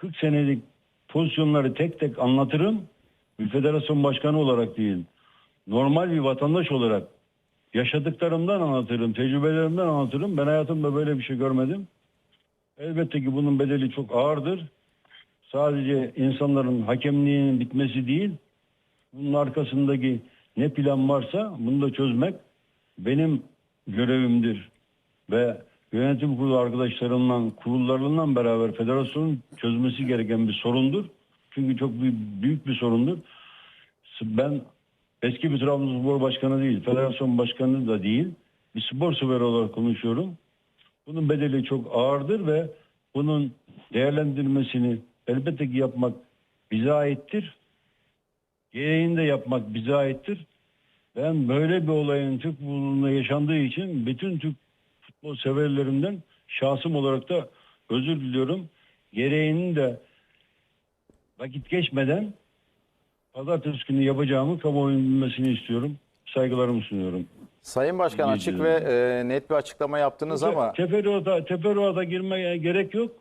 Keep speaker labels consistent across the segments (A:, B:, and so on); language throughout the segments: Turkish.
A: 40 senelik pozisyonları tek tek anlatırım. Bir federasyon başkanı olarak değil. Normal bir vatandaş olarak yaşadıklarımdan anlatırım, tecrübelerimden anlatırım. Ben hayatımda böyle bir şey görmedim. Elbette ki bunun bedeli çok ağırdır. Sadece insanların hakemliğinin bitmesi değil, bunun arkasındaki ne plan varsa bunu da çözmek benim görevimdir. Ve yönetim kurulu arkadaşlarımla, kurullarından beraber federasyonun çözmesi gereken bir sorundur. Çünkü çok büyük, bir sorundur. Ben eski bir Trabzonspor başkanı değil, federasyon başkanı da değil, bir spor sever olarak konuşuyorum. Bunun bedeli çok ağırdır ve bunun değerlendirmesini elbette ki yapmak bize aittir. Gereğini de yapmak bize aittir. Ben böyle bir olayın Türk futbolunda yaşandığı için bütün Türk futbol severlerimden şahsım olarak da özür diliyorum. Gereğini de vakit geçmeden pazartesi günü yapacağımı kamuoyunun bilmesini istiyorum. Saygılarımı sunuyorum.
B: Sayın Başkan açık ve e, net bir açıklama yaptınız ama
A: Teferruata, teferruata girmeye gerek yok.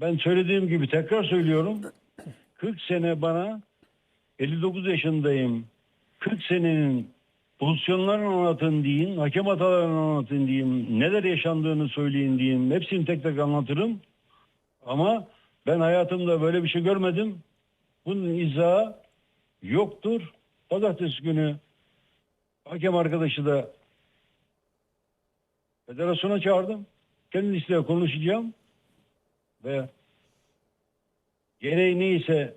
A: Ben söylediğim gibi tekrar söylüyorum. 40 sene bana 59 yaşındayım. 40 senenin pozisyonlarını anlatın deyin, hakem hatalarını anlatın diyeyim, neler yaşandığını söyleyin diyeyim. Hepsini tek tek anlatırım. Ama ben hayatımda böyle bir şey görmedim. Bunun izahı yoktur. Pazartesi günü hakem arkadaşı da federasyona çağırdım. Kendisiyle konuşacağım ve gereği neyse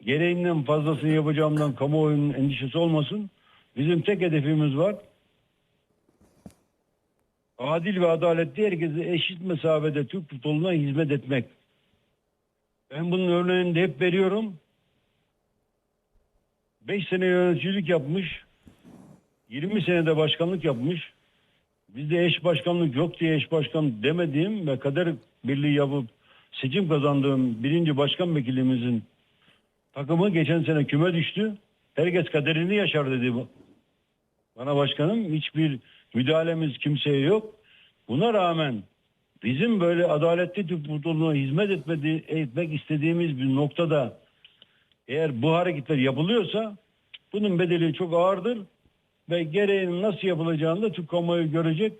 A: gereğinden fazlasını yapacağımdan kamuoyunun endişesi olmasın. Bizim tek hedefimiz var. Adil ve adaletli herkese eşit mesafede Türk futboluna hizmet etmek. Ben bunun örneğini de hep veriyorum. 5 sene yöneticilik yapmış. 20 senede başkanlık yapmış. Bizde eş başkanlık yok diye eş başkan demediğim ve kader birliği yapıp seçim kazandığım birinci başkan vekilimizin takımı geçen sene küme düştü. Herkes kaderini yaşar dedi. Bana başkanım hiçbir müdahalemiz kimseye yok. Buna rağmen bizim böyle adaletli futboluna hizmet etmedi, etmek istediğimiz bir noktada eğer bu hareketler yapılıyorsa bunun bedeli çok ağırdır ve gereğinin nasıl yapılacağını da Türk kamuoyu görecek.